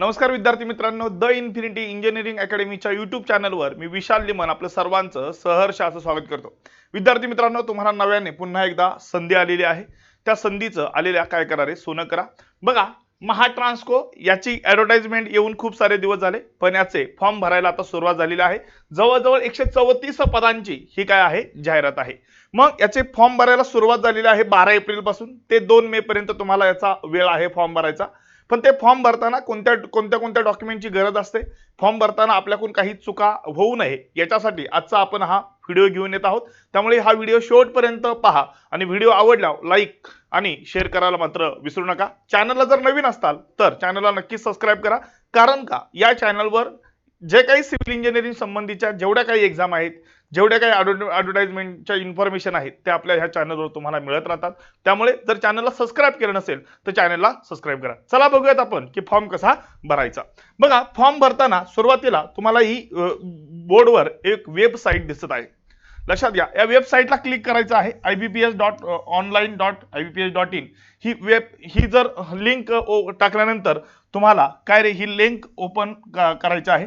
नमस्कार विद्यार्थी मित्रांनो द इन्फिनिटी इंजिनिअरिंग अकॅडमीच्या युट्यूब चॅनलवर मी विशाल लिमन आपलं सर्वांचं सहर्ष असं स्वागत करतो. विद्यार्थी मित्रांनो तुम्हाला नव्याने पुन्हा एकदा संधी आलेली आहे. त्या संधीचं आलेल्या काय करा रे? सोनं करा. बघा महाट्रान्सको याची ऍडव्हर्टाइजमेंट येऊन खूप सारे दिवस झाले पण याचे फॉर्म भरायला आता सुरुवात झालेली आहे. जवळजवळ एकशे चौतीस पदांची ही काय आहे? जाहिरात आहे. मग याचे फॉर्म भरायला सुरुवात झालेली आहे बारा एप्रिलपासून ते दोन मे पर्यंत तुम्हाला याचा वेळ आहे फॉर्म भरायचा. पण ते फॉर्म भरताना कोणत्या कोणत्या कोणत्या डॉक्युमेंटची गरज असते? फॉर्म भरताना आपल्याकडून काही चुका होऊ नये याच्यासाठी आजचा आपण हा व्हिडिओ घेऊन येत आहोत. त्यामुळे हा व्हिडिओ शेवटपर्यंत पहा आणि व्हिडिओ आवडला लाईक आणि शेअर करायला मात्र विसरू नका. चॅनलला जर नवीन असताल तर चॅनलला नक्कीच सबस्क्राईब करा. कारण का? या चॅनलवर जे काही सिव्हिल इंजिनिअरिंग संबंधीच्या जेवढ्या काही एक्झाम आहेत जेवढ्या काही ॲडव्हर्टाइजमेंटच्या इन्फॉर्मेशन आहेत ते आपल्या ह्या चॅनलवर तुम्हाला मिळत राहतात. त्यामुळे जर चॅनलला सबस्क्राईब केलं नसेल तर चॅनलला सबस्क्राईब करा. चला बघूयात आपण की फॉर्म कसा भरायचा. बघा फॉर्म भरताना सुरुवातीला तुम्हाला ही बोर्डवर एक वेबसाईट दिसत आहे. लक्षात घ्या या वेबसाईटला क्लिक करायचं आहे I B P S dot online dot I B P S dot in he web ही जर लिंक टाकल्यानंतर तुम्हाला काय रे ही लिंक ओपन करायची आहे?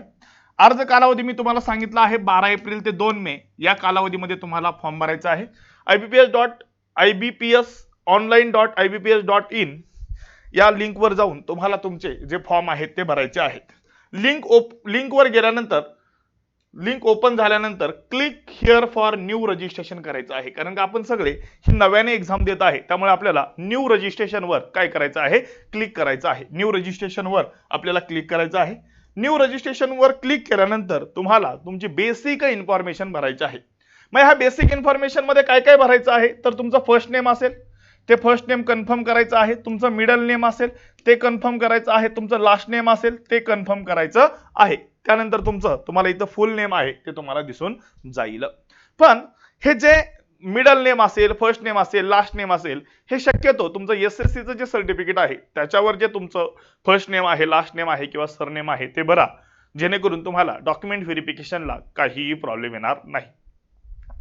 अर्ज कालावधी मी तुम्हाला सांगितला आहे बारा एप्रिल ते दोन मे. या कालावधीमध्ये तुम्हाला फॉर्म भरायचा आहे. I B P S dot I B P S online dot I B P S dot in या लिंकवर जाऊन तुम्हाला तुमचे जे फॉर्म आहेत ते भरायचे आहेत. लिंक ओप लिंकवर गेल्यानंतर लिंक ओपन झाल्यानंतर click here for new registration करायचं आहे. कारण का आपण सगळे ही नव्याने एक्झाम देत आहे. त्यामुळे आपल्याला न्यू रजिस्ट्रेशनवर काय करायचं आहे? क्लिक करायचं आहे. न्यू रजिस्ट्रेशनवर आपल्याला क्लिक करायचं आहे. न्यू रजिस्ट्रेशनवर क्लिक केल्यानंतर तुम्हाला तुमची बेसिक इन्फॉर्मेशन भरायची आहे. मग ह्या बेसिक इन्फॉर्मेशनमध्ये काय काय भरायचं आहे? तर तुमचं फर्स्ट नेम असेल ते फर्स्ट नेम कन्फर्म करायचं आहे तुमचं मिडल नेम असेल ते कन्फर्म करायचं आहे तुमचं लास्ट नेम असेल ते कन्फर्म करायचं आहे. त्यानंतर तुमचं तुम्हाला इथं फुल नेम आहे ते तुम्हाला दिसून जाईल. पण हे जे मिडल नेम असेल फर्स्ट नेम असेल लास्ट नेम असेल हे शक्यतो तुमचं एस एस सीचं जे सर्टिफिकेट आहे त्याच्यावर जे तुमचं फर्स्ट नेम आहे लास्ट नेम आहे किंवा सरनेम आहे ते भरा. जेणेकरून तुम्हाला डॉक्युमेंट व्हेरिफिकेशनला काहीही प्रॉब्लेम येणार नाही.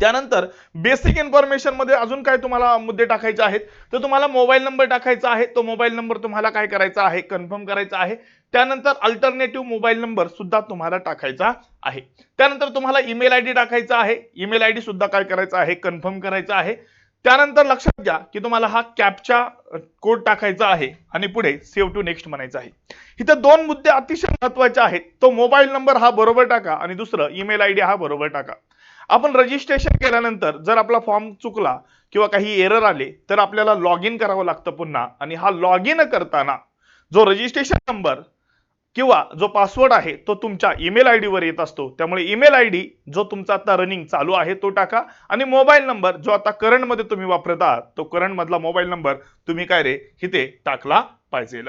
त्यानंतर बेसिक इन्फॉर्मेशनमध्ये अजून काय तुम्हाला मुद्दे टाकायचे आहेत? तर तुम्हाला मोबाईल नंबर टाकायचा आहे. तो मोबाईल नंबर तुम्हाला काय करायचा आहे? कन्फर्म करायचा आहे. त्यानंतर अल्टरनेटिव्ह मोबाईल नंबर सुद्धा तुम्हाला टाकायचा आहे. त्यानंतर तुम्हाला ईमेल आय डी टाकायचा आहे. ईमेल आय डी सुद्धा काय करायचा आहे? कन्फर्म करायचा आहे. त्यानंतर लक्षात घ्या की तुम्हाला हा कॅपचा कोड टाकायचा आहे आणि पुढे सेव्ह टू नेक्स्ट म्हणायचं आहे. इथं दोन मुद्दे अतिशय महत्त्वाचे आहेत. तो मोबाईल नंबर हा बरोबर टाका आणि दुसरं ईमेल आय डी हा बरोबर टाका. आपण रजिस्ट्रेशन केल्यानंतर जर आपला फॉर्म चुकला किंवा काही एरर आले तर आपल्याला लॉग इन करावं लागतं पुन्हा. आणि हा लॉग इन करताना जो रजिस्ट्रेशन नंबर किंवा जो पासवर्ड आहे तो तुमच्या ईमेल आय वर येत असतो. त्यामुळे ईमेल आय डी जो तुमचा आता रनिंग चालू आहे तो टाका. आणि मोबाईल नंबर जो आता करंटमध्ये तुम्ही वापरत आहात तो करंट मधला मोबाईल नंबर तुम्ही काय रे इथे टाकला पाहिजे.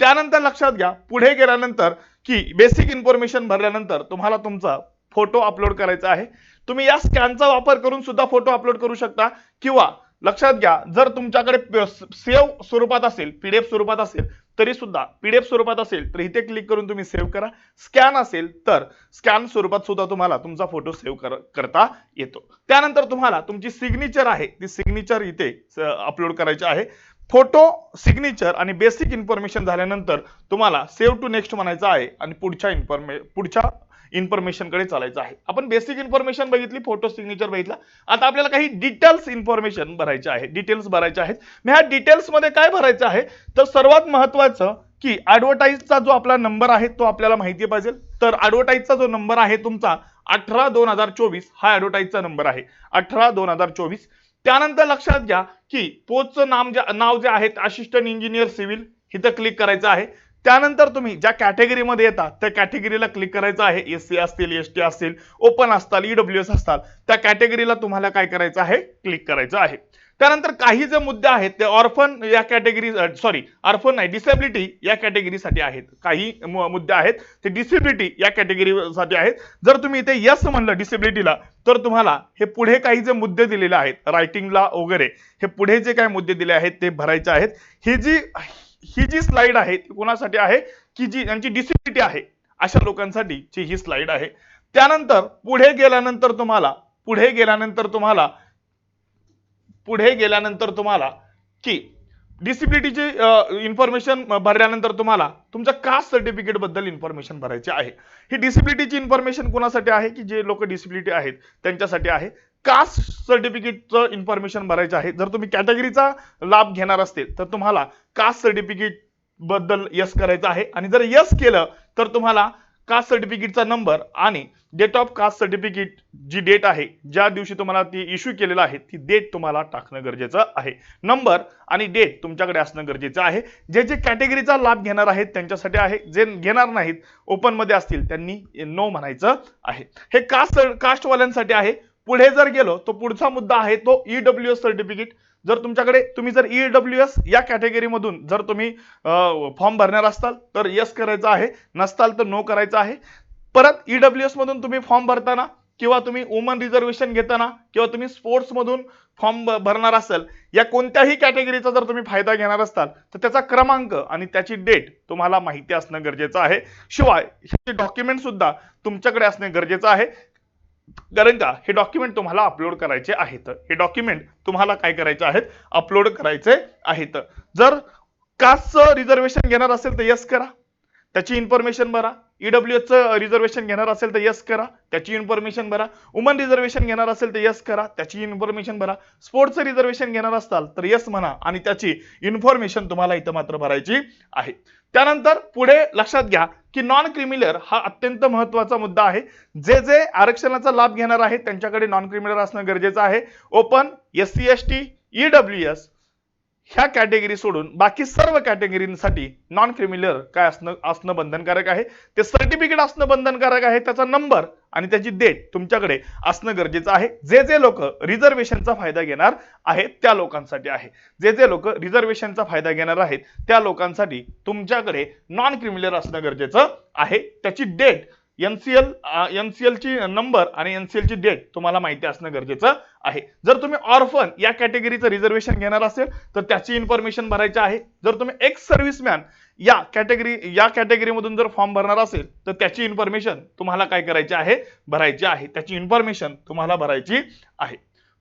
त्यानंतर लक्षात घ्या पुढे गेल्यानंतर की बेसिक इन्फॉर्मेशन भरल्यानंतर तुम्हाला तुमचा फोटो अपलोड करायचा आहे. तुम्ही या स्कॅनचा वापर करून सुद्धा फोटो अपलोड करू शकता. किंवा लक्षात घ्या जर तुमच्याकडे सेव्ह स्वरूपात असेल पीडीएफ स्वरूपात असेल तरी सुद्धा पीडीएफ स्वरूपात असेल तर इथे क्लिक करून तुम्ही सेव्ह करा. स्कॅन असेल तर स्कॅन स्वरूपात सुद्धा तुम्हाला तुमचा फोटो सेव्ह कर करता येतो. त्यानंतर तुम्हाला तुमची सिग्नेचर आहे ती सिग्नेचर इथे अपलोड करायची आहे. फोटो सिग्नेचर आणि बेसिक इन्फॉर्मेशन झाल्यानंतर तुम्हाला सेव्ह टू नेक्स्ट म्हणायचं आहे आणि पुढच्या इन्फॉर्मे पुढच्या इन्फॉर्मेशनकडे चालायचं आहे. आपण बेसिक इन्फॉर्मेशन बघितली फोटो सिग्नेचर बघितला. आता आपल्याला काही डिटेल्स इन्फॉर्मेशन भरायचे आहे. डिटेल्स भरायचे आहेत. मग ह्या डिटेल्समध्ये काय भरायचं आहे? तर सर्वात महत्वाचं की ॲडव्हर्टाईजचा जो आपला नंबर आहे तो आपल्याला माहिती पाहिजे. तर ऍडव्हर्टाईजचा जो नंबर आहे तुमचा अठरा दोन हजार चोवीस हा ऍडव्हर्टाईजचा नंबर आहे. अठरा दोन हजार चोवीस. त्यानंतर लक्षात घ्या की पोस्टचं नाम जे नाव जे आहे असिस्टंट इंजिनियर सिव्हिल इथं क्लिक करायचं आहे. त्यानंतर तुम्ही ज्या कॅटेगरीमध्ये येतात त्या कॅटेगरीला क्लिक करायचं आहे. एस सी असतील एस टी असतील ओपन असतात ईडब्ल्यू एस असतात त्या कॅटेगरीला तुम्हाला काय करायचं आहे? क्लिक करायचं आहे. त्यानंतर काही जे मुद्दे आहेत ते ऑर्फन या कॅटेगरी सॉरी ऑर्फन नाही डिसेबिलिटी या कॅटेगरीसाठी आहेत. काही मुद्दे आहेत ते डिसेबिलिटी या कॅटेगरीसाठी आहेत. जर तुम्ही इथे यस म्हणलं डिसेबिलिटीला तर तुम्हाला हे पुढे काही जे मुद्दे दिलेले आहेत रायटिंगला वगैरे हे पुढे जे काही मुद्दे दिले आहेत ते भरायचे आहेत. ही जी ही जी स्लाइड आहे ती कोणासाठी आहे? की जी ज्यांची डिसिबिलिटी आहे अशा लोकांसाठी ची ही स्लाइड आहे. त्यानंतर पुढे गेल्यानंतर तुम्हाला पुढे गेल्यानंतर तुम्हाला पुढे गेल्यानंतर तुम्हाला की डिसिबिलिटीची इन्फॉर्मेशन भरल्यानंतर तुम्हाला तुमच्या कास्ट सर्टिफिकेटबद्दल इन्फॉर्मेशन भरायची आहे. ही डिसिबिलिटीची इन्फॉर्मेशन कोणासाठी आहे? की जे लोक डिसिबिलिटी आहेत त्यांच्यासाठी आहे. कास्ट सर्टिफिकेटचं इन्फॉर्मेशन भरायचं आहे. जर तुम्ही कॅटेगरीचा लाभ घेणार असतील तर तुम्हाला कास्ट सर्टिफिकेटबद्दल यस करायचं आहे. आणि जर यस केलं तर तुम्हाला कास्ट सर्टिफिकेटचा नंबर आणि डेट ऑफ कास्ट सर्टिफिकेट जी डेट आहे ज्या दिवशी तुम्हाला ती इश्यू केलेलं आहे ती डेट तुम्हाला टाकणं गरजेचं आहे. नंबर आणि डेट तुमच्याकडे असणं गरजेचं आहे. जे जे कॅटेगरीचा लाभ घेणार आहेत त्यांच्यासाठी आहे. जे घेणार नाहीत ओपनमध्ये असतील त्यांनी नो म्हणायचं आहे. हे कास्ट कास्टवाल्यांसाठी आहे. पुढे जर गेलो तो पुढचा मुद्दा आहे तो ई ईडब्ल्यू एस सर्टिफिकेट जर तुमच्याकडे तुम्ही जर ईडब्ल्यू एस या कॅटेगरीमधून जर तुम्ही फॉर्म भरणार असाल तर यस करायचं आहे. नसताल तर नो करायचं आहे. परत ईडब्ल्यू एस मधून तुम्ही फॉर्म भरताना किंवा तुम्ही वुमन रिझर्वेशन घेताना किंवा तुम्ही स्पोर्ट्स मधून फॉर्म भरणार असाल या कोणत्याही कॅटेगरीचा जर तुम्ही फायदा घेणार असाल तर त्याचा क्रमांक आणि त्याची डेट तुम्हाला माहिती असणं गरजेचं आहे. शिवाय ह्याचे डॉक्युमेंट सुद्धा तुमच्याकडे असणे गरजेचं आहे. कारण का? हे डॉक्युमेंट तुम्हाला अपलोड करायचे आहेत. हे डॉक्युमेंट तुम्हाला काय करायचे आहेत? अपलोड करायचे आहेत. जर कास्टचं रिझर्वेशन घेणार असेल तर यस करा. त्याची इन्फॉर्मेशन भरा. ईडब्ल्यू चं रिझर्वेशन घेणार असेल तर यस करा. त्याची इन्फॉर्मेशन भरा. वुमन रिझर्वेशन घेणार असेल तर यस करा. त्याची इन्फॉर्मेशन भरा. स्पोर्ट्सचं रिझर्वेशन घेणार असाल तर यस म्हणा. आणि त्याची इन्फॉर्मेशन तुम्हाला इथं मात्र भरायची आहे. त्यानंतर पुढे लक्षात घ्या की नॉन क्रिमिनल हा अत्यंत महत्त्वाचा मुद्दा आहे. जे जे आरक्षणाचा लाभ घेणार आहेत त्यांच्याकडे नॉन क्रिमिनल असणं गरजेचं आहे. Open S C S T E W S ह्या कॅटेगरी सोडून बाकी सर्व कॅटेगरीसाठी नॉन क्रिमिनल काय असणं असणं बंधनकारक आहे. ते सर्टिफिकेट असणं बंधनकारक आहे त्याचा नंबर आणि त्याची डेट तुमच्याकडे असणं गरजेचं आहे. जे जे लोक रिझर्वेशनचा फायदा घेणार आहेत त्या लोकांसाठी आहे. जे जे लोक रिझर्वेशनचा फायदा घेणार आहेत त्या लोकांसाठी तुमच्याकडे नॉन क्रिमिनल असणं गरजेचं आहे. त्याची डेट एनसीएल एनसीएल नंबर आणि एनसीएल ची डेट तुम्हाला माहिती असणं गरजेचं आहे. जर तुम्ही ऑर्फन या कॅटेगरीचं रिझर्वेशन घेणार असेल तर त्याची इन्फॉर्मेशन भरायची आहे. जर तुम्ही एक्स सर्व्हिसमॅन या कॅटेगरी या कॅटेगरीमधून जर फॉर्म भरणार असेल तर त्याची इन्फॉर्मेशन तुम्हाला काय करायची आहे? भरायची आहे. त्याची इन्फॉर्मेशन तुम्हाला भरायची आहे.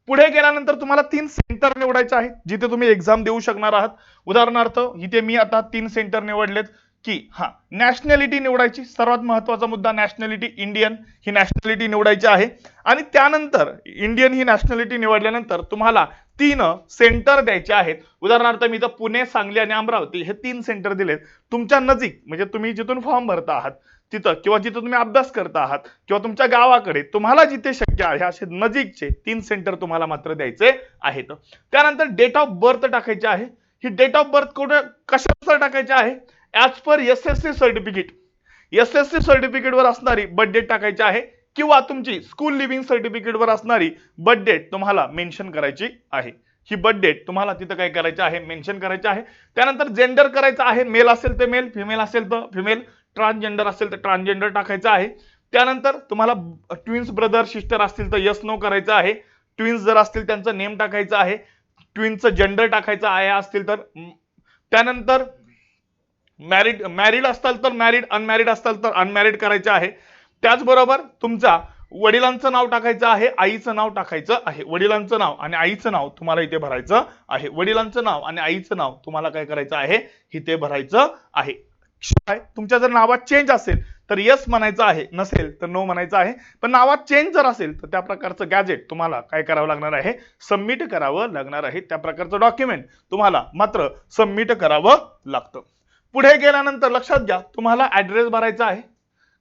पुढे गेल्यानंतर तुम्हाला तीन सेंटर निवडायचे आहेत जिथे तुम्ही एक्झाम देऊ शकणार आहात. उदाहरणार्थ इथे मी आता तीन सेंटर निवडलेत. की हा नॅशनॅलिटी निवडायची सर्वात महत्त्वाचा मुद्दा नॅशनॅलिटी इंडियन ही नॅशनॅलिटी निवडायची आहे. आणि त्यानंतर इंडियन ही नॅशनॅलिटी निवडल्यानंतर तुम्हाला तीन सेंटर द्यायचे आहेत. उदाहरणार्थ मी इथं पुणे सांगली आणि अमरावती हे तीन सेंटर दिलेत. तुमच्या नजीक म्हणजे तुम्ही जिथून फॉर्म भरता आहात तिथं किंवा जिथं तुम्ही अभ्यास करता आहात किंवा तुमच्या गावाकडे तुम्हाला जिथे शक्य आहे असे नजीकचे तीन सेंटर तुम्हाला मात्र द्यायचे आहेत. त्यानंतर डेट ऑफ बर्थ टाकायचे आहे. ही डेट ऑफ बर्थ कुठे कशानुसार टाकायचे आहे? As per S S C certificate S S C सर्टिफिकेटवर असणारी बर्थ डेट टाकायची आहे किंवा तुमची स्कूल लिव्हिंग सर्टिफिकेटवर असणारी बर्थ डेट तुम्हाला मेन्शन करायची आहे. ही बर्थ डेट तुम्हाला तिथं काय करायचं आहे? मेन्शन करायचं आहे. त्यानंतर जेंडर करायचं आहे. मेल असेल तर मेल फिमेल असेल तर फिमेल ट्रान्सजेंडर असेल तर ट्रान्सजेंडर टाकायचं आहे. त्यानंतर तुम्हाला ट्विन्स ब्रदर सिस्टर असतील तर यस नो करायचं आहे. ट्विन्स जर असतील त्यांचं नेम टाकायचं आहे. ट्विन्सचं जेंडर टाकायचं आहे असतील तर त्यानंतर मॅरिड मॅरिड असताल तर मॅरिड अनमॅरिड असताल तर अनमॅरिड करायचं आहे. त्याचबरोबर तुमचा वडिलांचं नाव टाकायचं आहे आईचं नाव टाकायचं आहे. वडिलांचं नाव आणि आईचं नाव तुम्हाला इथे भरायचं आहे. वडिलांचं नाव आणि आईचं नाव तुम्हाला काय करायचं आहे? इथे भरायचं आहे. तुमच्या जर नावात चेंज असेल तर यस म्हणायचं आहे. नसेल तर नो म्हणायचं आहे. पण नावात चेंज जर असेल तर त्या प्रकारचं गॅजेट तुम्हाला काय करावं लागणार आहे? सबमिट करावं लागणार आहे. त्या प्रकारचं डॉक्युमेंट तुम्हाला मात्र सबमिट करावं लागतं. पुढे गेल्यानंतर लक्षात घ्या तुम्हाला ऍड्रेस भरायचा आहे.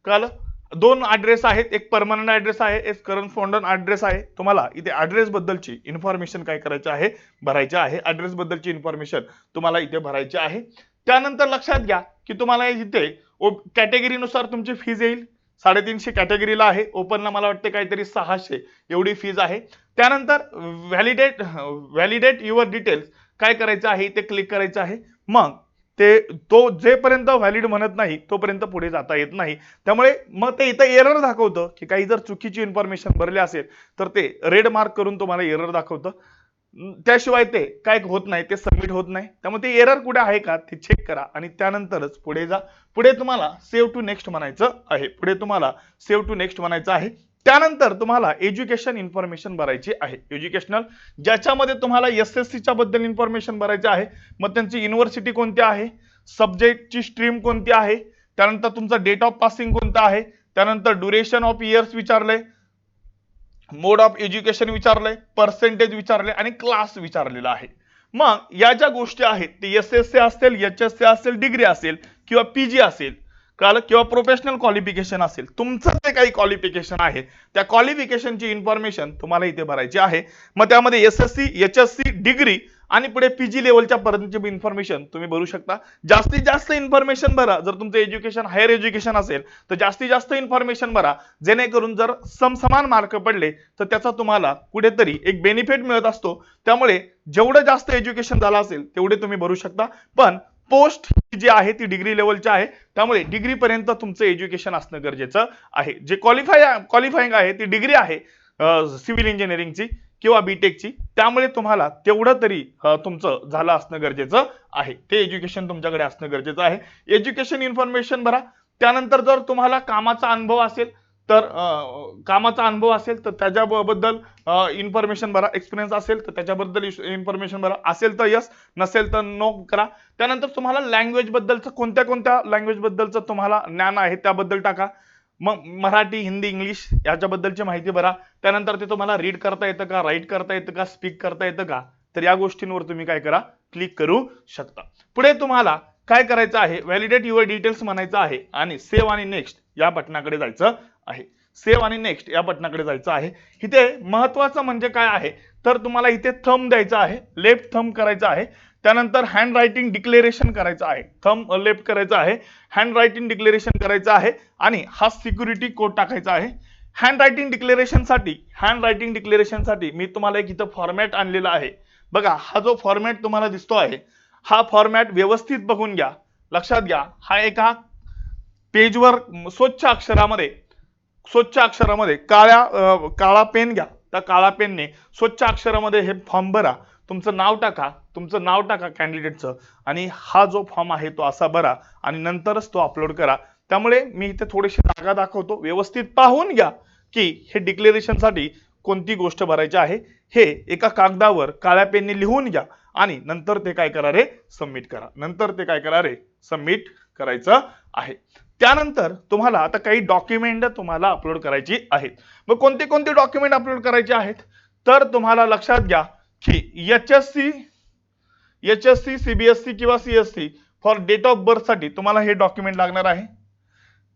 कळलं? दोन ऍड्रेस आहेत एक परमनंट ऍड्रेस आहे एक करस्पॉन्डंट ऍड्रेस आहे. तुम्हाला इथे ऍड्रेस बद्दलची इन्फॉर्मेशन काय करायची आहे? भरायची आहे. ऍड्रेस बद्दलची इन्फॉर्मेशन तुम्हाला इथे भरायची आहे. त्यानंतर लक्षात घ्या की तुम्हाला इथे कॅटेगरीनुसार तुमची फीज येईल. साडेतीनशे कॅटेगरीला आहे. ओपनला मला वाटते काहीतरी सहाशे एवढी फीज आहे. त्यानंतर व्हॅलिडेट व्हॅलिडेट युअर डिटेल्स काय करायचं आहे? इथे क्लिक करायचं आहे. मग ते तो जेपर्यंत व्हॅलिड म्हणत नाही तोपर्यंत पुढे जाता येत नाही. त्यामुळे मग ते इथं एरर दाखवतं की काही जर चुकीची इन्फॉर्मेशन भरली असेल तर ते रेड मार्क करून तुम्हाला एरर दाखवतं. त्याशिवाय ते काय होत नाही ते सबमिट होत नाही. त्यामुळे ते एरर कुठे आहे का ते चेक करा आणि त्यानंतरच पुढे जा. पुढे तुम्हाला सेव्ह टू नेक्स्ट म्हणायचं आहे. पुढे तुम्हाला सेव्ह टू नेक्स्ट म्हणायचं आहे. त्यानंतर तुम्हाला एज्युकेशन इन्फॉर्मेशन भरायची आहे. एज्युकेशनल ज्याच्यामध्ये तुम्हाला एस एस सीच्या बद्दल इन्फॉर्मेशन भरायचं आहे. मग त्यांची युनिव्हर्सिटी कोणती आहे? सब्जेक्टची स्ट्रीम कोणती आहे? त्यानंतर तुमचा डेट ऑफ पासिंग कोणता आहे? त्यानंतर ड्युरेशन ऑफ इयर्स विचारलंय. मोड ऑफ एज्युकेशन विचारलंय. पर्सेंटेज विचारले आणि क्लास विचारलेला आहे. मग या ज्या गोष्टी आहेत ते एस एस सी असेल एच एस सी असेल डिग्री असेल किंवा पीजी असेल कळलं किंवा प्रोफेशनल क्वालिफिकेशन असेल तुमचं जे काही क्वालिफिकेशन आहे त्या क्वालिफिकेशनची इन्फॉर्मेशन तुम्हाला इथे भरायची आहे. मग त्यामध्ये S S C H S C degree आणि पुढे पीजी लेवलच्या पर्यंतची इन्फॉर्मेशन तुम्ही भरू शकता. जास्तीत जास्त इन्फॉर्मेशन भरा. जर तुमचं एज्युकेशन हायर एज्युकेशन असेल तर जास्तीत जास्त इन्फॉर्मेशन भरा. जेणेकरून जर समसमान मार्क पडले तर त्याचा तुम्हाला कुठेतरी एक बेनिफिट मिळत असतो. त्यामुळे जेवढं जास्त एज्युकेशन झालं असेल तेवढे तुम्ही भरू शकता. पण पोस्ट जी आहे ती डिग्री लेवलची आहे. त्यामुळे डिग्री पर्यंत तुमचं एज्युकेशन असणं गरजेचं आहे. जे क्वालिफाय क्वालिफाईंग आहे ती डिग्री आहे सिव्हिल इंजिनिअरिंगची किंवा बीटेकची त्यामुळे तुम्हाला तेवढं तरी तुमचं झालं असणं गरजेचं आहे. ते एज्युकेशन तुमच्याकडे असणं गरजेचं आहे. एज्युकेशन इन्फॉर्मेशन भरा. त्यानंतर जर तुम्हाला कामाचा अनुभव असेल तर कामाचा अनुभव असेल तर त्याच्याबद्दल इन्फॉर्मेशन भरा एक्सपिरियन्स असेल तर त्याच्याबद्दल इन्फॉर्मेशन भरा. असेल तर यस नसेल तर नो करा. त्यानंतर तुम्हाला लँग्वेज बद्दलचं कोणत्या कोणत्या लँग्वेज बद्दलचं तुम्हाला ज्ञान आहे त्याबद्दल टाका. मग मराठी हिंदी इंग्लिश याच्याबद्दलची माहिती भरा. त्यानंतर ते तुम्हाला रीड करता येतं का राईट करता येतं का स्पीक करता येतं का तर या गोष्टींवर तुम्ही काय करा क्लिक करू शकता. पुढे तुम्हाला काय करायचं आहे? व्हॅलिडेट युअर डिटेल्स म्हणायचं आहे. आणि सेव्ह आणि नेक्स्ट या बटनाकडे जायचं आहे. सेव्ह आणि नेक्स्ट या बटनाकडे जायचं आहे. इथे महत्वाचं म्हणजे काय आहे? तर तुम्हाला इथे थंब द्यायचा आहे. लेफ्ट थंब करायचा आहे. त्यानंतर हँड रायटिंग डिक्लेरेशन करायचं आहे. थंब लेफ्ट करायचं आहे. हँड रायटिंग डिक्लेरेशन करायचं आहे. आणि हा सिक्युरिटी कोड टाकायचा आहे. हँड रायटिंग डिक्लेरेशनसाठी हँड रायटिंग डिक्लेरेशनसाठी मी तुम्हाला एक इथं फॉर्मॅट आणलेला आहे. बघा हा जो फॉर्मॅट तुम्हाला दिसतो आहे हा फॉर्मॅट व्यवस्थित बघून घ्या. लक्षात घ्या. हा एका पेजवर स्वच्छ अक्षरामध्ये स्वच्छ अक्षरामध्ये काळ्या काळा पेन घ्या. त्या काळा पेनने स्वच्छ अक्षरामध्ये हे फॉर्म भरा. तुमचं नाव टाका. तुमचं नाव टाका कॅन्डिडेटचं. आणि हा जो फॉर्म आहे तो असा भरा आणि नंतरच तो अपलोड करा. त्यामुळे मी इथे थोडीशी जागा दाखवतो. व्यवस्थित पाहून घ्या की हे डिक्लेरेशनसाठी कोणती गोष्ट भरायची आहे हे एका कागदावर काळ्या पेनने लिहून घ्या आणि नंतर ते काय करा रे? सबमिट करा. नंतर ते काय करा रे? सबमिट करायचं आहे. त्यानंतर तुम्हाला आता काही डॉक्युमेंट तुम्हाला अपलोड करायची आहेत. मग कोणते कोणते डॉक्युमेंट अपलोड करायचे आहेत? तर तुम्हाला लक्षात घ्या की H S C H S C CBSE किंवा सीएससी फॉर डेट ऑफ बर्थसाठी तुम्हाला हे डॉक्युमेंट लागणार आहे.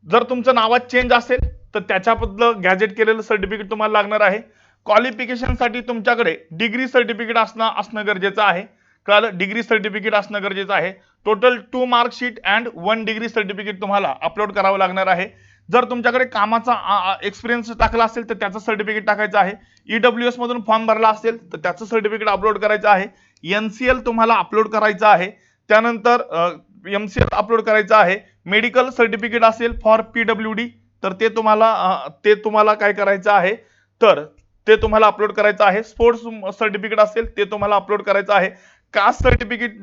जर तुमचं नावात चेंज असेल तर त्याच्याबद्दल गॅजेट केलेलं सर्टिफिकेट तुम्हाला लागणार आहे. क्वालिफिकेशनसाठी तुमच्याकडे डिग्री सर्टिफिकेट असणं असणं गरजेचं आहे. कळलं? डिग्री सर्टिफिकेट असणं गरजेचं आहे. Total two marksheet and one degree certificate तुम्हाला अपलोड करावं लागणार आहे. जर तुमच्याकडे कामाचा एक्सपिरियन्स टाकला असेल तर त्याचं सर्टिफिकेट टाकायचं आहे. ईडब्ल्यू एस मधून फॉर्म भरला असेल तर त्याचं सर्टिफिकेट अपलोड करायचं आहे. एनसीएल तुम्हाला अपलोड करायचं आहे. त्यानंतर एमसीएल अपलोड करायचं आहे. मेडिकल सर्टिफिकेट असेल फॉर पीडब्ल्यू डी तर ते तुम्हाला ते तुम्हाला काय करायचं आहे? तर ते तुम्हाला अपलोड करायचं आहे. स्पोर्ट्स सर्टिफिकेट असेल ते तुम्हाला अपलोड करायचं आहे. कास्ट सर्टिफिकेट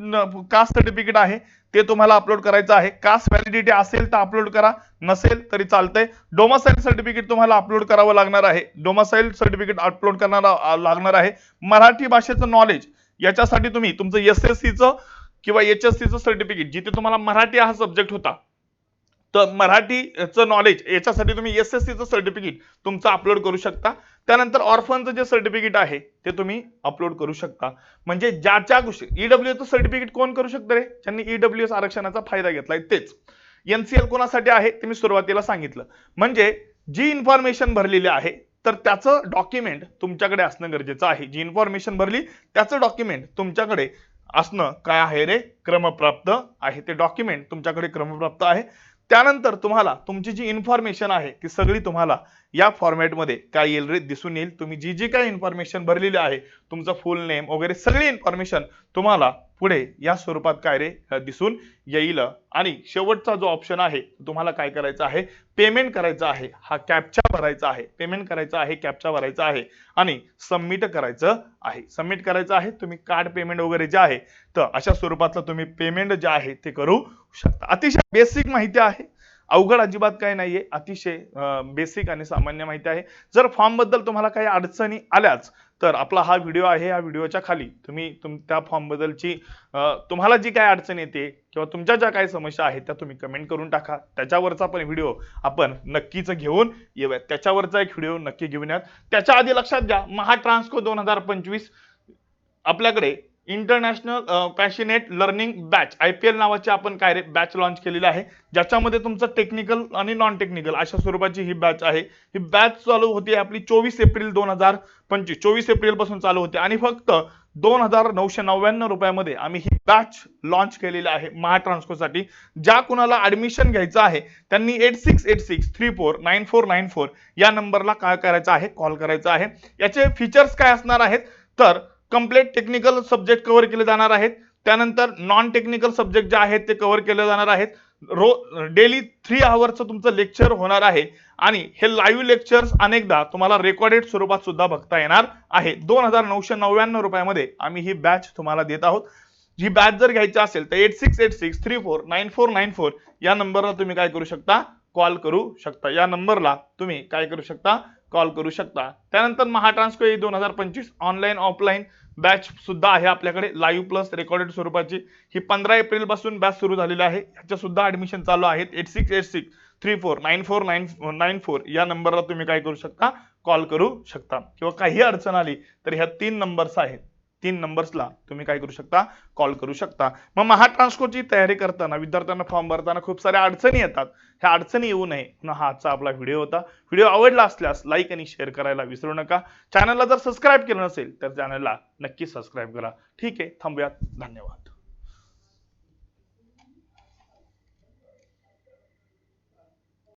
कास्ट सर्टिफिकेट आहे ते तुम्हाला अपलोड करायचं आहे. कास्ट व्हॅलिडिटी असेल तर अपलोड करा. नसेल तरी चालतंय. डोमासाईल सर्टिफिकेट तुम्हाला अपलोड करावं लागणार आहे. डोमासाईल सर्टिफिकेट अपलोड करणार लागणार आहे. मराठी भाषेचं नॉलेज याच्यासाठी तुम्ही तुमचं एस एस सीचं किंवा एच एस सीचं सर्टिफिकेट जिथे तुम्हाला मराठी हा सब्जेक्ट होता तर मराठीचं नॉलेज याच्यासाठी तुम्ही एस एस सीचं सर्टिफिकेट तुमचं अपलोड करू शकता. त्यानंतर ऑर्फनचं जे सर्टिफिकेट आहे ते तुम्ही अपलोड करू शकता. म्हणजे ज्याच्या गोष्टी ईडब्ल्यूचं सर्टिफिकेट कोण करू शकतं रे? ज्यांनी ईडब्ल्यू एस आरक्षणाचा फायदा घेतलाय तेच. एनसीएल कोणासाठी आहे ते मी सुरुवातीला सांगितलं. म्हणजे जी इन्फॉर्मेशन भरलेली आहे तर त्याचं डॉक्युमेंट तुमच्याकडे असणं गरजेचं आहे. जी इन्फॉर्मेशन भरली त्याचं डॉक्युमेंट तुमच्याकडे असणं काय आहे रे? क्रमप्राप्त आहे. ते डॉक्युमेंट तुमच्याकडे क्रमप्राप्त आहे. त्यानंतर तुम्हाला तुमची जी इन्फॉर्मेशन आहे ती सगळी तुम्हाला या फॉर्मॅटमध्ये काय येईल रे दिसून येईल. तुम्ही जी जी काय इन्फॉर्मेशन भरलेली आहे तुमचं फुल नेम वगैरे सगळी इन्फॉर्मेशन तुम्हाला पुढे या स्वरूपात काय रे? दिसून येईल. आणि शेवटचा जो ऑप्शन आहे तुम्हाला काय करायचं आहे? पेमेंट करायचं आहे. हा कॅपचा भरायचा आहे. पेमेंट करायचं आहे कॅपचा भरायचा आहे. आणि सबमिट करायचं आहे. सबमिट करायचं आहे तुम्ही कार्ड पेमेंट वगैरे जे आहे तर अशा स्वरूपातलं तुम्ही पेमेंट जे आहे ते करू शकता. अतिशय बेसिक माहिती आहे. अवघड अजिबात काही नाहीये. अतिशय बेसिक आणि सामान्य माहिती आहे. जर फॉर्मबद्दल तुम्हाला काही अडचणी आल्याच तर आपला हा व्हिडिओ आहे या व्हिडिओच्या खाली तुम्ही तुम त्या फॉर्म बद्दलची तुम्हाला जी काय अडचण येते किंवा तुमच्या ज्या काही समस्या आहेत त्या तुम्ही कमेंट करून टाका. त्याच्यावरचा पण व्हिडिओ आपण नक्कीच घेऊन येऊयात. त्याच्यावरचा एक व्हिडिओ नक्की घेऊन यात त्याच्या आधी लक्षात घ्या महा ट्रान्सको दोन हजार पंचवीस आपल्याकडे international passionate learning batch I P L नावाची आपण काय बॅच लॉन्च केलेली आहे. ज्याच्यामध्ये तुमचं टेक्निकल आणि नॉन टेक्निकल अशा स्वरूपाची ही बॅच आहे. ही बॅच चालू होती आपली चोवीस एप्रिल दोन हजार पंचवीस. चोवीस एप्रिलपासून चालू होते. आणि फक्त दोन हजार नऊशे नव्याण्णव रुपयामध्ये आम्ही ही बॅच लॉन्च केलेली आहे महाट्रान्सकोसाठी. ज्या कुणाला ऍडमिशन घ्यायचं आहे त्यांनी eight six eight six three four nine four nine four या नंबरला काय करायचं आहे. कॉल करायचा आहे याचे फीचर्स काय असणार आहेत? तर कंप्लीट टेक्निकल सब्जेक्ट कव्हर केले जाणार आहेत. त्यानंतर नॉन टेक्निकल सब्जेक्ट जे आहेत ते कव्हर केले जाणार आहेत. रो डेली थ्री आवरचं तुमचं लेक्चर होणार आहे. आणि हे लाईव्ह लेक्चर्स अनेकदा तुम्हाला रेकॉर्डेड स्वरूपात सुद्धा बघता येणार आहे. दोन हजार नऊशे नव्याण्णव रुपयामध्ये आम्ही ही बॅच तुम्हाला देत आहोत. ही बॅच जर घ्यायची असेल तर eight six eight six three four nine four nine four या नंबरला तुम्ही काय करू शकता? कॉल करू शकता. या नंबरला तुम्ही काय करू शकता? कॉल करू शकता. त्यानंतर महाट्रान्सको ही दोन हजार पंचवीस ऑनलाईन ऑफलाईन बॅच सुद्धा आहे आपल्याकडे. लाईव्ह प्लस रेकॉर्डेड स्वरूपाची. ही पंधरा एप्रिलपासून बॅच सुरू झालेली आहे. ह्याच्या सुद्धा ऍडमिशन चालू आहेत. Eight six eight six three four nine four nine nine four या नंबरला तुम्ही काय करू शकता? कॉल करू शकता. किंवा काही अडचण आली तर ह्या तीन नंबर्स आहेत. तीन नंबर्सला तुम्ही काय करू शकता? कॉल करू शकता. मग महाट्रान्सकोची तयारी करताना विद्यार्थ्यांना फॉर्म भरताना खूप साऱ्या अडचणी येतात. ह्या अडचणी येऊ नये. म्हणून हा आजचा आपला व्हिडिओ होता. व्हिडिओ आवडला असल्यास लाईक आणि शेअर करायला विसरू नका. चॅनलला जर सबस्क्राईब केलं नसेल तर चॅनलला नक्की सबस्क्राईब करा. ठीक आहे थांबूयात. धन्यवाद.